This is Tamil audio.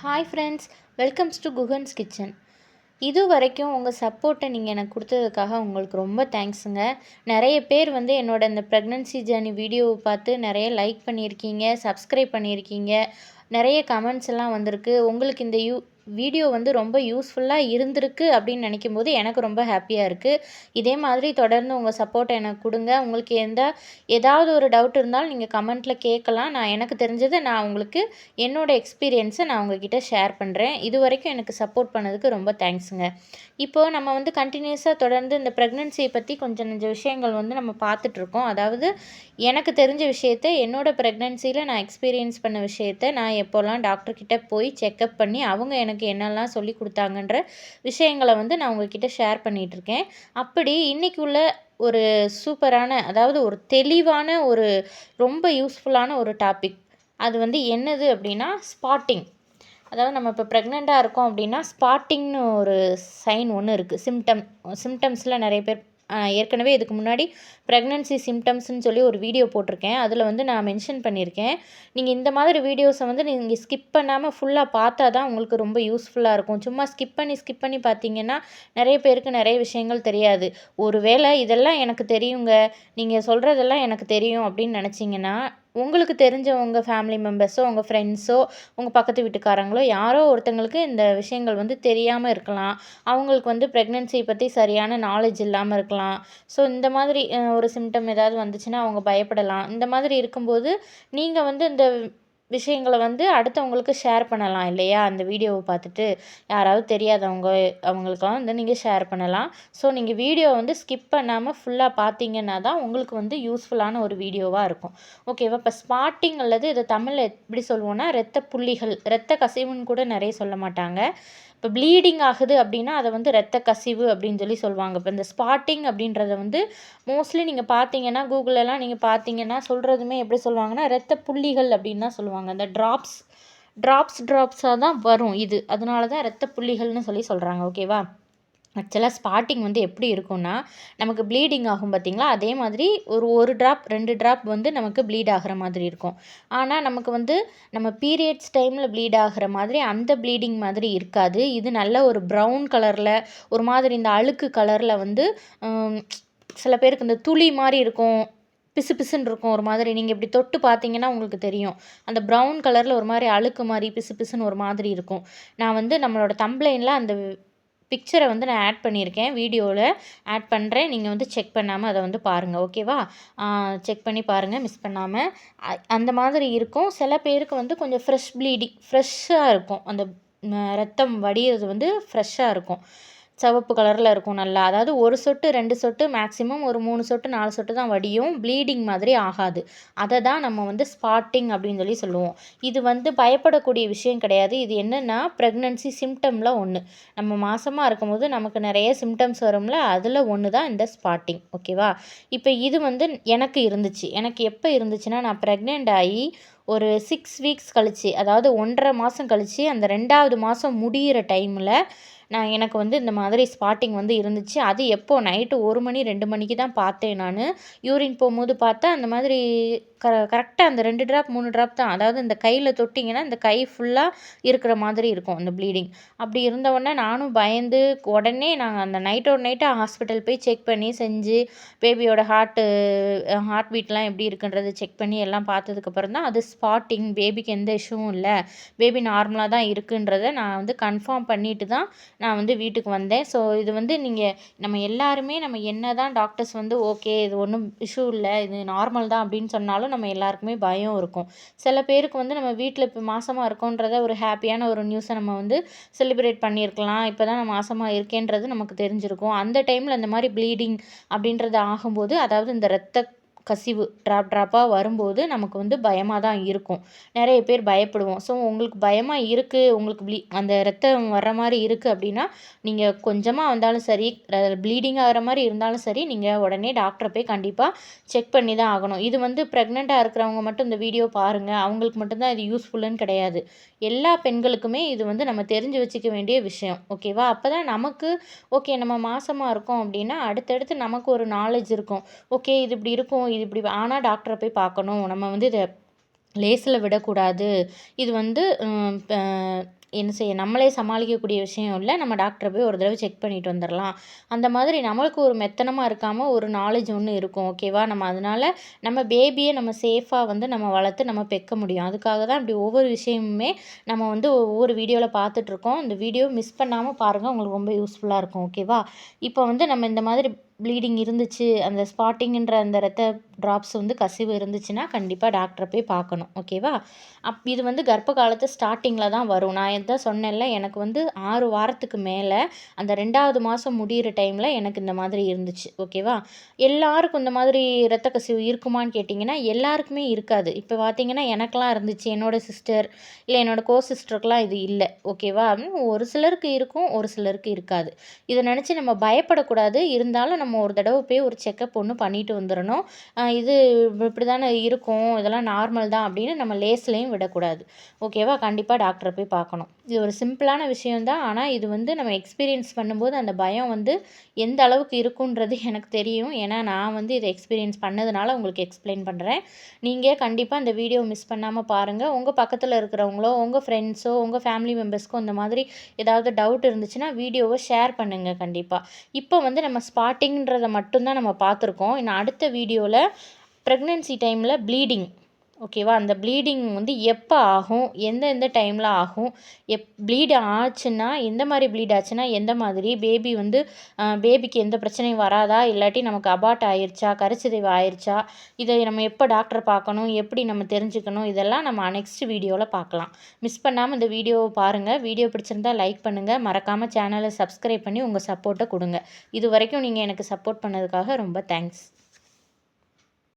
Hi friends welcomes to Guhan's kitchen இது வரைக்கும் உங்கள் சப்போர்ட்டை நீங்கள் எனக்கு கொடுத்ததுக்காக உங்களுக்கு ரொம்ப தேங்க்ஸுங்க நிறைய பேர் வந்து என்னோட இந்த ப்ரெக்னன்சி ஜேர்னி வீடியோவை பார்த்து நிறைய லைக் பண்ணியிருக்கீங்க சப்ஸ்கிரைப் பண்ணியிருக்கீங்க. நிறைய கமெண்ட்ஸ் எல்லாம் வந்திருக்கு. உங்களுக்கு இந்த யூ வீடியோ வந்து ரொம்ப யூஸ்ஃபுல்லாக இருந்திருக்கு அப்படின்னு நினைக்கும் போது எனக்கு ரொம்ப ஹாப்பியாக இருக்குது இதே மாதிரி தொடர்ந்து உங்கள் சப்போர்ட்டை எனக்கு கொடுங்க. உங்களுக்கு எந்த ஏதாவது ஒரு டவுட் இருந்தாலும் நீங்கள் கமெண்ட்டில் கேட்கலாம். நான் எனக்கு தெரிஞ்சதை நான் உங்களுக்கு என்னோடய எக்ஸ்பீரியன்ஸை நான் உங்ககிட்ட ஷேர் பண்ணுறேன் இது வரைக்கும் எனக்கு சப்போர்ட் பண்ணதுக்கு ரொம்ப தேங்க்ஸுங்க இப்போது நம்ம வந்து கண்டினியூஸாக தொடர்ந்து இந்த ப்ரெக்னென்சியை பற்றி கொஞ்சம் கொஞ்சம் விஷயங்கள் வந்து நம்ம பார்த்துட்ருக்கோம் அதாவது எனக்கு தெரிஞ்ச விஷயத்த என்னோடய ப்ரெக்னென்சியில் நான் எக்ஸ்பீரியன்ஸ் பண்ண விஷயத்த நான் எப்போல்லாம் டாக்டர்கிட்ட போய் செக்கப் பண்ணி அவங்க எனக்கு எனக்கு என்னெல்லாம் சொல்லி கொடுத்தாங்கன்ற விஷயங்களை வந்து நான் உங்ககிட்ட ஷேர் பண்ணிகிட்ருக்கேன் அப்படி இன்றைக்கி உள்ள ஒரு சூப்பரான அதாவது ஒரு தெளிவான ஒரு ரொம்ப யூஸ்ஃபுல்லான ஒரு டாபிக் அது வந்து என்னது அப்படின்னா ஸ்பாட்டிங் அதாவது நம்ம இப்போ ப்ரெக்னெண்ட்டாக இருக்கோம் அப்படின்னா ஸ்பாட்டிங்னு ஒரு சைன் ஒன்று இருக்குது சிம்டம் சிம்டம்ஸில் நிறைய பேர் ஏற்கனவே இதுக்கு முன்னாடி ப்ரெக்னன்சி சிம்டம்ஸ்னு சொல்லி ஒரு வீடியோ போட்டிருக்கேன். அதில் வந்து நான் மென்ஷன் பண்ணியிருக்கேன். நீங்கள் இந்த மாதிரி வீடியோஸை வந்து நீங்கள் ஸ்கிப் பண்ணாமல் ஃபுல்லாக பார்த்தா தான் உங்களுக்கு ரொம்ப யூஸ்ஃபுல்லாக இருக்கும். சும்மா ஸ்கிப் பண்ணி ஸ்கிப் பண்ணி பார்த்தீங்கன்னா நிறைய பேருக்கு நிறைய விஷயங்கள் தெரியாது. ஒரு வேளை இதெல்லாம் எனக்கு தெரியுங்க. நீங்கள் சொல்கிறதெல்லாம் எனக்கு தெரியும் அப்படின்னு நினச்சிங்கன்னா உங்களுக்கு தெரிஞ்ச உங்கள் ஃபேமிலி மெம்பர்ஸோ உங்கள் ஃப்ரெண்ட்ஸோ உங்கள் பக்கத்து வீட்டுக்காரங்களோ யாரோ ஒருத்தங்களுக்கு இந்த விஷயங்கள் வந்து தெரியாமல் இருக்கலாம். அவங்களுக்கு வந்து ப்ரெக்னென்சி பற்றி சரியான நாலேஜ் இல்லாமல் இருக்கலாம். ஸோ இந்த மாதிரி ஒரு சிம்டம் ஏதாவது வந்துச்சுன்னா அவங்க பயப்படலாம். இந்த மாதிரி இருக்கும்போது நீங்கள் வந்து இந்த விஷயங்களை வந்து அடுத்தவங்களுக்கு ஷேர் பண்ணலாம் இல்லையா? அந்த வீடியோவை பார்த்துட்டு யாராவது தெரியாதவங்க அவங்களுக்கெல்லாம் வந்து நீங்கள் ஷேர் பண்ணலாம். ஸோ நீங்கள் வீடியோ வந்து ஸ்கிப் பண்ணாமல் ஃபுல்லாக பார்த்தீங்கன்னா தான் உங்களுக்கு வந்து யூஸ்ஃபுல்லான ஒரு வீடியோவாக இருக்கும். ஓகேவா இப்போ ஸ்பாட்டிங் அல்லது இதை தமிழில் எப்படி சொல்லுவோன்னா ரத்த புள்ளிகள் ரத்த கசிவுன்னு கூட நிறைய சொல்ல மாட்டாங்க. இப்போ ப்ளீடிங் ஆகுது அப்படின்னா அதை வந்து ரத்த கசிவு அப்படின்னு சொல்லி சொல்லுவாங்க. இப்போ இந்த ஸ்பாட்டிங் அப்படின்றத வந்து மோஸ்ட்லி நீங்கள் பார்த்தீங்கன்னா கூகுளெல்லாம் நீங்கள் பார்த்தீங்கன்னா சொல்கிறதுமே எப்படி சொல்லுவாங்கன்னா ரத்த புள்ளிகள் அப்படின்னு தான் சொல்லுவாங்க. அந்த ட்ராப்ஸ் ட்ராப்ஸ் ட்ராப்ஸாக தான் வரும் இது. அதனால தான் ரத்த புள்ளிகள்னு சொல்லி சொல்கிறாங்க ஓகேவா ஆக்சுவலாக ஸ்பாட்டிங் வந்து எப்படி இருக்கும்னா நமக்கு ப்ளீடிங் ஆகும் பார்த்திங்களா? அதே மாதிரி ஒரு ஒரு ட்ராப் ரெண்டு ட்ராப் வந்து நமக்கு ப்ளீட் ஆகிற மாதிரி இருக்கும். ஆனால் நமக்கு வந்து நம்ம பீரியட்ஸ் டைமில் ப்ளீட் ஆகிற மாதிரி அந்த ப்ளீடிங் மாதிரி இருக்காது. இது நல்ல ஒரு ப்ரௌன் கலரில் ஒரு மாதிரி இந்த அழுக்கு கலரில் வந்து சில பேருக்கு இந்த துளி மாதிரி இருக்கும் பிசு பிசுன்னு இருக்கும் ஒரு மாதிரி. நீங்கள் இப்படி தொட்டு பார்த்தீங்கன்னா உங்களுக்கு தெரியும். அந்த ப்ரௌன் கலரில் ஒரு மாதிரி அழுக்கு மாதிரி பிசு பிசுன்னு ஒரு மாதிரி இருக்கும். நான் வந்து நம்மளோட தம்ப்ளைனில் அந்த பிக்சரை வந்து நான் ஆட் பண்ணியிருக்கேன். வீடியோவில் ஆட் பண்ணுறேன் நீங்கள் வந்து செக் பண்ணாமல் அதை வந்து பாருங்கள் ஓகேவா செக் பண்ணி பாருங்கள் மிஸ் பண்ணாமல் அந்த மாதிரி இருக்கும். சில பேருக்கு வந்து கொஞ்சம் ஃப்ரெஷ் ப்ளீடிங் ஃப்ரெஷ்ஷாக இருக்கும். அந்த ரத்தம் வடிகிறது வந்து ஃப்ரெஷ்ஷாக இருக்கும். சிவப்பு கலரில் இருக்கும் நல்லா. அதாவது ஒரு சொட்டு ரெண்டு சொட்டு மேக்ஸிமம் ஒரு மூணு சொட்டு நாலு சொட்டு தான் வடியும். ப்ளீடிங் மாதிரி ஆகாது. அதை தான் நம்ம வந்து ஸ்பாட்டிங் அப்படின்னு சொல்லி சொல்லுவோம். இது வந்து பயப்படக்கூடிய விஷயம் கிடையாது. இது என்னென்னா ப்ரெக்னன்சி சிம்டமில் ஒன்று நம்ம மாதமாக இருக்கும்போது நமக்கு நிறைய சிம்டம்ஸ் வரும்ல அதில் ஒன்று தான் இந்த ஸ்பாட்டிங் ஓகேவா இப்போ இது வந்து எனக்கு இருந்துச்சு. எனக்கு எப்போ இருந்துச்சுன்னா நான் ப்ரெக்னென்ட் ஆகி ஒரு சிக்ஸ் வீக்ஸ் கழித்து அதாவது ஒன்றரை மாதம் கழித்து அந்த ரெண்டாவது மாதம் முடிகிற டைமில் நான் எனக்கு வந்து இந்த மாதிரி ஸ்பாட்டிங் வந்து இருந்துச்சு. அது எப்போது நைட்டு ஒரு மணி ரெண்டு மணிக்கு தான் பார்த்தேன் நான். யூரின் போகும்போது பார்த்தா அந்த மாதிரி க கரெக்டாக அந்த ரெண்டு ட்ராப் மூணு ட்ராப் தான். அதாவது இந்த கையில் தொட்டிங்கன்னா இந்த கை ஃபுல்லாக இருக்கிற மாதிரி இருக்கும் அந்த ப்ளீடிங் அப்படி இருந்தவுடனே நானும் பயந்து உடனே நாங்கள் அந்த நைட்டோட நைட்டாக ஹாஸ்பிட்டல் போய் செக் பண்ணி செஞ்சு பேபியோட ஹார்ட்டு ஹார்ட் பீட்லாம் எப்படி இருக்குன்றதை செக் பண்ணி எல்லாம் பார்த்ததுக்கப்புறம் தான் அது ஸ்பாட்டிங் பேபிக்கு எந்த இஷ்யூவும் இல்லை. பேபி நார்மலாக தான் இருக்குன்றதை நான் வந்து கன்ஃபார்ம் பண்ணிட்டு தான் நான் வந்து வீட்டுக்கு வந்தேன். ஸோ இது வந்து நீங்கள் நம்ம எல்லாருமே நம்ம என்ன தான் டாக்டர்ஸ் வந்து ஓகே இது ஒன்றும் இஷ்யூ இல்லை இது நார்மல் தான் அப்படின்னு சொன்னாலும் நம்ம எல்லாருக்குமே பயம் இருக்கும். சில பேருக்கு வந்து நம்ம வீட்டில் இப்போ மாதமாக இருக்கோன்றத ஒரு ஹாப்பியான ஒரு நியூஸை நம்ம வந்து செலிப்ரேட் பண்ணியிருக்கலாம். இப்போ தான் நான் மாதமாக இருக்கேன்றது நமக்கு தெரிஞ்சிருக்கும். அந்த டைமில் அந்த மாதிரி ப்ளீடிங் அப்படின்றது ஆகும்போது அதாவது இந்த ரத்த கசிவு ட்ராப் ட்ராப்பாக வரும்போது நமக்கு வந்து பயமாக தான் இருக்கும். நிறைய பேர் பயப்படுவோம். ஸோ உங்களுக்கு பயமாக இருக்குது உங்களுக்கு ப்ளீ அந்த ரத்தம் வர்ற மாதிரி இருக்குது அப்படின்னா நீங்கள் கொஞ்சமாக வந்தாலும் சரி ப்ளீடிங் ஆகிற மாதிரி இருந்தாலும் சரி நீங்கள் உடனே டாக்டரை போய் கண்டிப்பாக செக் பண்ணி தான் ஆகணும். இது வந்து ப்ரெக்னெண்ட்டாக இருக்கிறவங்க மட்டும் இந்த வீடியோ பாருங்கள் அவங்களுக்கு மட்டும்தான் இது யூஸ்ஃபுல்லுன்னு கிடையாது. எல்லா பெண்களுக்குமே இது வந்து நம்ம தெரிஞ்சு வச்சுக்க வேண்டிய விஷயம். ஓகேவா அப்போ தான் நமக்கு ஓகே நம்ம மாதமாக இருக்கோம் அப்படின்னா அடுத்தடுத்து நமக்கு ஒரு நாலேஜ் இருக்கும். ஓகே இது இப்படி இருக்கும் இது இப்படி ஆனால் டாக்டரை போய் பார்க்கணும். நம்ம வந்து இதை லேஸில் விடக்கூடாது. இது வந்து என்ன செய்ய நம்மளே சமாளிக்கக்கூடிய விஷயம் இல்லை. நம்ம டாக்டரை போய் ஒரு தடவை செக் பண்ணிட்டு வந்துடலாம் அந்த மாதிரி நம்மளுக்கு ஒரு மெத்தனமாக இருக்காமல் ஒரு நாலேஜ் ஒன்று இருக்கும். ஓகேவா நம்ம அதனால் நம்ம பேபியை நம்ம சேஃபாக வந்து நம்ம வளர்த்து நம்ம பெக்க முடியும். அதுக்காக தான் இப்படி ஒவ்வொரு விஷயமுமே நம்ம வந்து ஒவ்வொரு வீடியோவில் பார்த்துட்ருக்கோம் இந்த வீடியோ மிஸ் பண்ணாமல் பாருங்கள் உங்களுக்கு ரொம்ப யூஸ்ஃபுல்லாக இருக்கும். ஓகேவா இப்போ வந்து நம்ம இந்த மாதிரி ப்ளீடிங் இருந்துச்சு அந்த ஸ்பாட்டிங்கிற அந்த ரத்த ட்ராப்ஸ் வந்து கசிவு இருந்துச்சுன்னா கண்டிப்பாக டாக்டரை போய் பார்க்கணும் ஓகேவா அப் இது வந்து கர்ப்ப காலத்து ஸ்டார்டிங்கில் தான் வரும். நான் எதான் சொன்னேன்ல எனக்கு வந்து ஆறு வாரத்துக்கு மேலே அந்த ரெண்டாவது மாதம் முடிகிற டைமில் எனக்கு இந்த மாதிரி இருந்துச்சு ஓகேவா எல்லாருக்கும் இந்த மாதிரி ரத்த கசிவு இருக்குமான்னு கேட்டிங்கன்னா எல்லாருக்குமே இருக்காது. இப்போ பார்த்தீங்கன்னா எனக்கெலாம் இருந்துச்சு. என்னோடய சிஸ்டர் இல்லை என்னோடய கோ சிஸ்டருக்கெலாம் இது இல்லை ஓகேவா ஒரு சிலருக்கு இருக்கும் ஒரு சிலருக்கு இருக்காது. இதை நினச்சி நம்ம பயப்படக்கூடாது. இருந்தாலும் நம்ம ஒரு தடவை போய் ஒரு செக்கப் ஒன்று பண்ணிட்டு வந்துடணும் இது இப்படி தானே இருக்கும் இதெல்லாம் நார்மல் தான் அப்படின்னு நம்ம லேஸ்லேயும் விடக்கூடாது. ஓகேவா கண்டிப்பாக டாக்டரை போய் பார்க்கணும். இது ஒரு சிம்பிளான விஷயந்தான் ஆனால் இது வந்து நம்ம எக்ஸ்பீரியன்ஸ் பண்ணும்போது அந்த பயம் வந்து எந்த அளவுக்கு இருக்குன்றது எனக்கு தெரியும். ஏன்னா நான் வந்து இதை எக்ஸ்பீரியன்ஸ் பண்ணதுனால உங்களுக்கு எக்ஸ்பிளைன் பண்ணுறேன் நீங்கள் கண்டிப்பாக இந்த வீடியோ மிஸ் பண்ணாமல் பாருங்கள் உங்கள் பக்கத்தில் இருக்கிறவங்களோ உங்கள் ஃப்ரெண்ட்ஸோ உங்கள் ஃபேமிலி மெம்பர்ஸ்க்கோ இந்த மாதிரி ஏதாவது டவுட் இருந்துச்சுன்னா வீடியோவை ஷேர் பண்ணுங்கள் கண்டிப்பாக இப்போ வந்து நம்ம ஸ்பாட்டிங்கிறத மட்டும்தான் நம்ம பார்த்துருக்கோம். இன்னும் அடுத்த வீடியோவில் ப்ரெக்னென்சி டைமில் ப்ளீடிங் ஓகேவா அந்த ப்ளீடிங் வந்து எப்போ ஆகும்? எந்தெந்த டைமில் ஆகும்? எப் ப்ளீட் ஆச்சுன்னா எந்த மாதிரி ப்ளீட் ஆச்சுன்னா எந்த மாதிரி? பேபி வந்து பேபிக்கு எந்த பிரச்சனையும் வராதா? இல்லாட்டி நமக்கு அபார்ட் ஆயிடுச்சா கருச்சிதைவு ஆயிடுச்சா இதை நம்ம எப்போ டாக்டரை பார்க்கணும்? எப்படி நம்ம தெரிஞ்சுக்கணும்? இதெல்லாம் நம்ம நெக்ஸ்ட் வீடியோவில் பார்க்கலாம். மிஸ் பண்ணாமல் இந்த வீடியோவை பாருங்கள் வீடியோ பிடிச்சிருந்தா லைக் பண்ணுங்கள் மறக்காமல் சேனலை சப்ஸ்கிரைப் பண்ணி உங்கள் சப்போர்ட்டை கொடுங்க. இது வரைக்கும் நீங்கள் எனக்கு சப்போர்ட் பண்ணதுக்காக ரொம்ப தேங்க்ஸ்